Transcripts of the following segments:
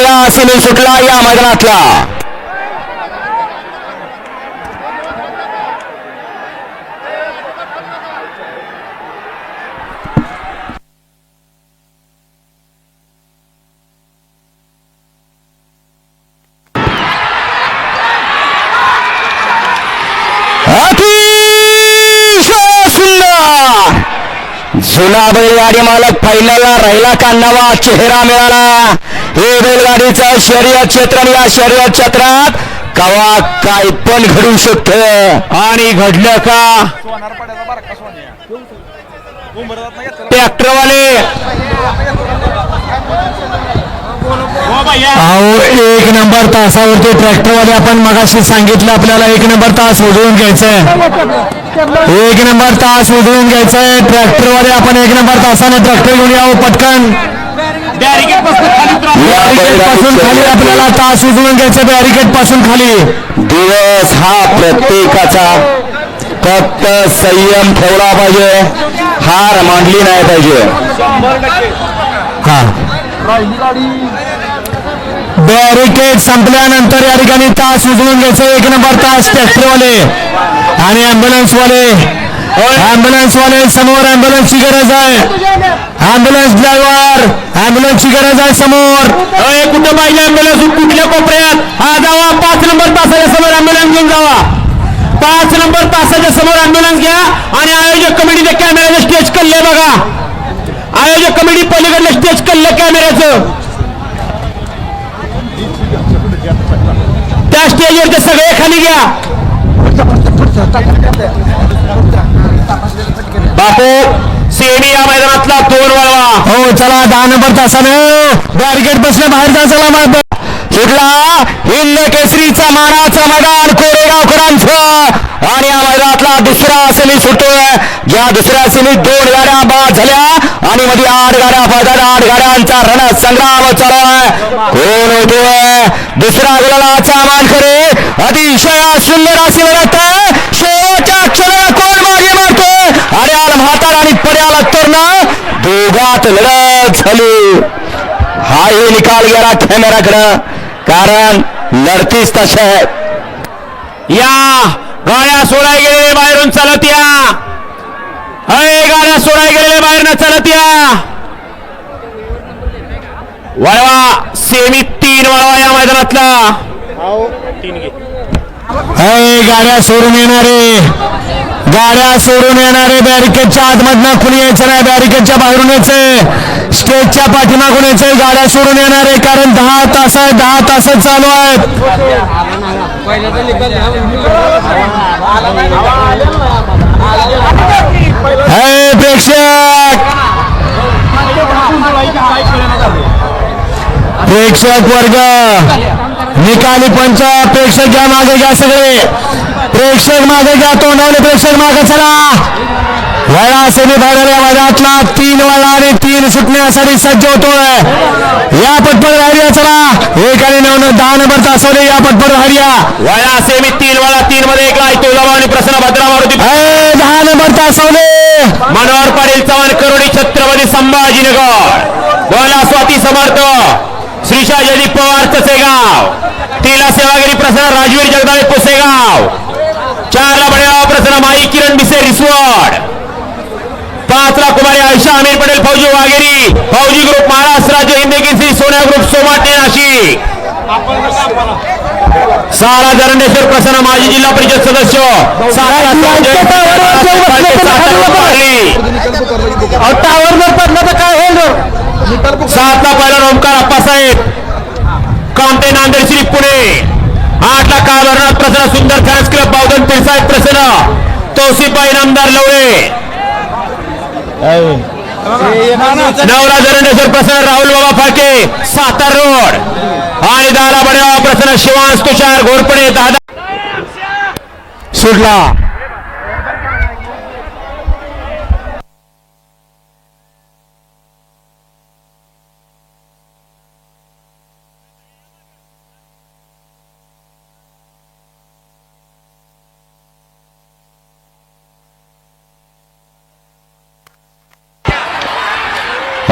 पहिला सिमी सुटला या मैदानातला. जुना बैलगाडी मालक पहिल्याला राहिला का नवा चेहरा मिळाला? हे बैलगाडीचं शर्यत क्षेत्र या शर्यत क्षेत्रात कवा काय पण घडू शकत. आणि घडलं का? ट्रॅक्टरवाले. अहो एक नंबर तासावरती ट्रॅक्टरवाले आपण मगाशी सांगितलं आपल्याला एक नंबर तास उधळून घ्यायचंय. एक नंबर तास उधळून घ्यायचंय. ट्रॅक्टरवाले आपण एक नंबर तासाने ट्रॅक्टर घेऊन यावं पटकन. बॅरिकेडपासून खाली उतरा. या बॅरिकेडपासून खाली. आपल्याला तास उधळून घ्यायचं बॅरिकेडपासून खाली. दिवस हा प्रत्येकाचा फक्त संयम ठेवला पाहिजे. हार मांडली नाही पाहिजे. हा. बॅरिकेड संपल्यानंतर या ठिकाणी तास उजळून घ्यायचं एक नंबर तास ट्रॅक्टरवाले आणि अँब्युलन्सवाले अँब्युलन्सवाले समोर अँब्युलन्सची गरज आहे. अँब्युलन्स ड्रायव्हर अँब्युलन्सची गरज आहे समोर. कुठं पाहिजे अँब्युलन्स कुठल्या कोपऱ्यात? हा जावा पाच नंबर तासाच्या समोर अँब्युलन्स घेऊन जावा. पाच नंबर तासाच्या समोर अँब्युलन्स घ्या आणि आयोजक कमिटीच्या कॅमेऱ्याचं स्टेज कल्ले बघा. आयोजक कमिटी पलीकडलं स्टेज कल्लं कॅमेऱ्याचं त्या स्टेजवरचे सगळे खाली घ्या. बापू सेमी या मैदानातला दोन वळवा. हो चला दहा नंबर तासाने. बॅरिकेड बसले बाहेर जा चला मग. सुटला हिंद केसरीचा मानाचं मैदान कोरेगावकरांचं आणि या मैदानातला दुसरा सेमी सुटतोय. या दुसऱ्या सेमी दोन गाड्या बाद झाल्या. आणि मध्ये आठ गाड्या पडतात आठ गाड्यांचा रण संग्राम चालू आहे कोण होतोय दुसरा गुलालाचा मान करे. अतिशय सुंदर असे लढत आहे. शेवटच्या क्षणाला कोण मागे मारतोय अरे आल म्हातार आणि पड्याला तरुण दोघात लढत झाली. हाही निकाल गेला कॅमेराकडं कारण लढतीच तशा या गाड्या सोडाय गेलेले बाहेरून चालत या. अय गाड्या सोडाय गेलेले बाहेरनं चालत या. वळवा सेमी तीन वळवा या मैदानातला. हे गाड्या सोडून येणारे. गाड्या सोडून येणारे बॅरिकेडच्या आतमधनं कुणी यायचं नाही बॅरिकेडच्या बाहेरून यायचंय स्टेजच्या पाठीमागून यायचंय गाड्या सोडून येणारे कारण दहा तास आहे दहा तास चालू आहेत. हे प्रेक्षक! प्रेक्षक वर्ग निकाली पंच प्रेक्षक घ्या मागे घ्या सगळे. प्रेक्षक मागे घ्या तोंडावले प्रेक्षक मागे चला. वळा सेमी भागाला मैदानातला तीन वळा आणि तीन सुटण्यासाठी सज्ज होतोय. या पटपट राहिल्या चला. एक आणि नऊ न- दहा नंबर तासवले या पटपट राहिल्या. वळा सेमी तीन वळा तीन मध्ये एक लाय तुळजाभवानी आणि प्रसन्न भद्रा मारुती हे दहा नंबर तासवले मनोहर पाटील चव्हाण करोडी छत्रपती संभाजीनगर. बोला स्वाती समर्थ श्रीशा जयदीप पवार चसेगाव तिला सेवागिरी प्रसन्न राजवीर जगदाळे पुसेगाव. चारला बडेगाव प्रसन्न माई किरण बिसे रिसवड। पाचला कुमारी आयशा अमीर पटेल फौजी वाघेरी फौजी ग्रुप महाराष्ट्र राज्य हिंदी केसरी सोन्या ग्रुप सोमाटे नाशिक सारा दरंडेश्वर प्रसन्न माजी जिल्हा परिषद सदस्य। सातला पहिला ओमकार अप्पासाहेब कामटे नांदेड श्री पुणे। आठला काळभरणात प्रसन्न सुंदर फॅन्स क्लब बावधन पिरसाहेब प्रसन्न. तौसिफबाई नामदार लवळे. नवरा धरणेश्वर प्रसन्न राहुल बाबा फाळके सातार रोड. आणि दहाला बडेवा प्रसन्न शिवांश तुषार घोरपडे दहा सुटला.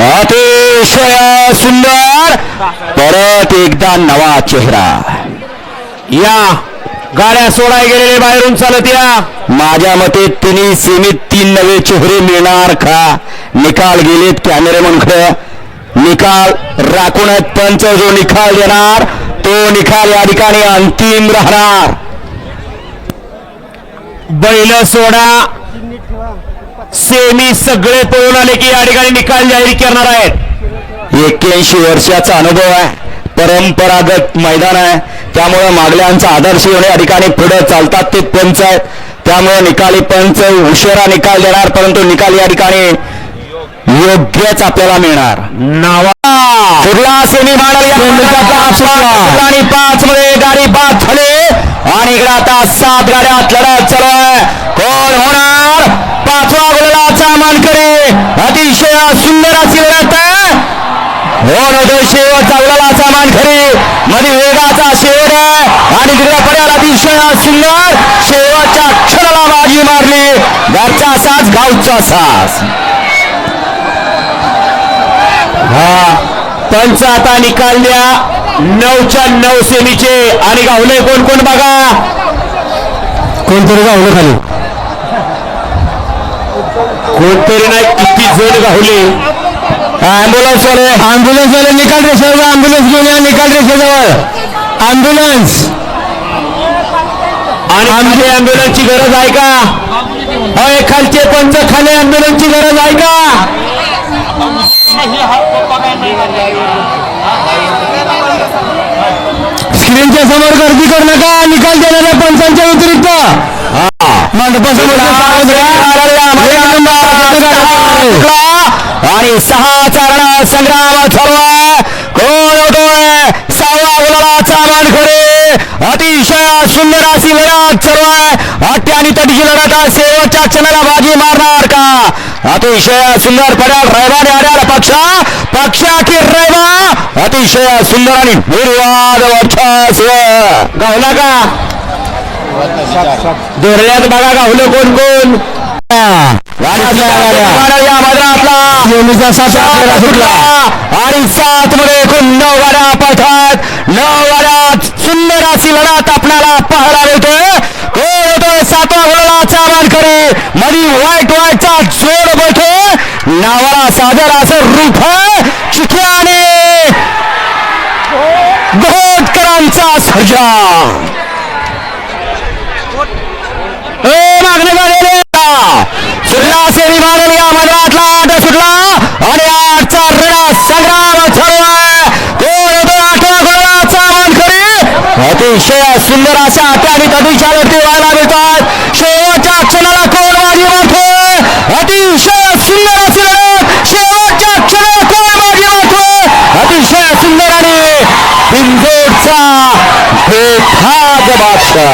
अतिशय सुंदर. परत एकदा नवा चेहरा. या गाड्या सोडाय गेलेले बाहेरून चालत या. माझ्या मते तिन्ही सीमित तीन नवे चेहरे मिळणार का? निकाल गेलेत कॅमेरेमनकडे निकाल राखून आहेत. पंच जो निकाल देणार तो निकाल या ठिकाणी अंतिम राहणार. बैल सोडा. सेमी सगळे पळून आले की या ठिकाणी निकाल जाहीर करणार आहेत. एक्क्याऐंशी वर्षाचा अनुभव आहे. परंपरागत मैदान आहे. त्यामुळे मागल्यांचा आदर्श घेऊन या ठिकाणी पुढे चालतात ते पंच आहेत. त्यामुळे निकाली पंच उशिरा निकाल देणार परंतु निकाल या ठिकाणी योग्यच आपल्याला मिळणार. नावा! सेमी पाच सुटला. आणि पाच मध्ये गाडी बाद झाली. आणि इकडे आता सात गाड्यात लढत चालू आहे. कोण होणार? मानकरी अतिशय सुंदर अशी लढत आहे. कोण होतो शेवटचा गुलाचा मानकरी मध्ये वेगाचा शेवट आहे. आणि तिकडे पड्याला अतिशय सुंदर. शेवटच्या क्षणाला बाजी मारली. घरचा सास गावचा सास हा पंच आता निकाल द्या. नऊच्या नऊ सेमीचे. आणि गावले कोण कोण बघा? कोणतरी गावलं खाली. कोणतरी नाही किती जण गावले अँब्युलन्स वाले. अँब्युलन्स वाले निकाल रेषेवर अँब्युलन्स घेऊन या निकाल रेषेजवळ अँब्युलन्स आणि आमची अँब्युलन्सची गरज आहे का? अय खालचे पंच खाली अँब्युलन्सची गरज आहे का? स्क्रीनच्या समोर गर्दी करू नका निकाल देणाऱ्या पंचांच्या व्यतिरिक्त. मंडपासमोर आणि सहा चारणा संग्राम आहे कोण होतोय सहावा गुलाबाचा मानकरी अतिशय सुंदर अशी लढत चालू आहे अट्टी आणि तटीची लढत आहे शेवटच्या क्षणाला बाजी मारणार का? अतिशय सुंदर पड्याल रैवाने आल्याला पक्षा. पक्षा की रैवा अतिशय सुंदर आणि निर्वाद गावला का दोरल्यात बघा गावलं कोण कोण. आणि सात मध्ये एकूण नऊ गाड्या पळतात नऊ गाड्यात सुंदर अशी लढत आपल्याला पाहायला मिळते. कोण होतोय सातवा गोलाचा मानकरी मधी वाईट वाईटचा जोड बैठे नावाला सादर असं रूप चिखलाने. गोटकरांचा सर्जा ए मागणे गाडी सुटला सेमी मारल या मैदानातला आठ सुटला आणि आठचा रडा संग्राम चालू आहे कोण होतो आठवा गोलाचा मानकरी अतिशय सुंदर अशा आट्या आणि तटीच्या लढती व्हायला मिळतात. शेवटच्या क्षणाला कोण बाजी मारतोय अतिशय सुंदर अशी शेवटच्या क्षणाला कोण बाजी मारतोय अतिशय सुंदर आणि बिंदोडचा बेठाग बादशाह.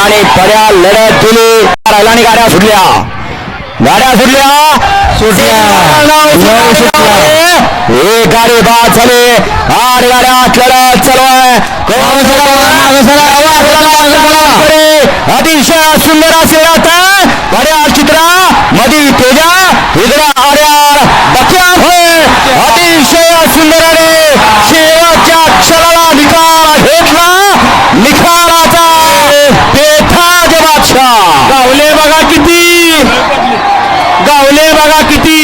आणि पर्या लढत दिली राहिला आणि गाड्या सुटल्या. गाड्या सुटल्या. सुटल्या. नऊ सुटल्या. एक गाडी बाद झाली. आठ गाड्या लढत चालू आहे अतिशय सुंदर असेल आता आहे चित्रा मधी तेजा इकडे आर्या बक्या होय अतिशय सुंदर आणि शेवटच्या क्षणाला निकाल घेतला निकालाचा बेथाज बादशाह गावले बघा किती गावले बघा किती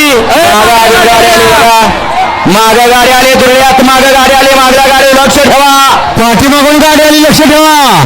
माग गाडी आली दुर्यात माग गाडी आली मागल्या गाडी लक्ष ठेवा. पाठीमागून गाडी आली लक्ष ठेवा.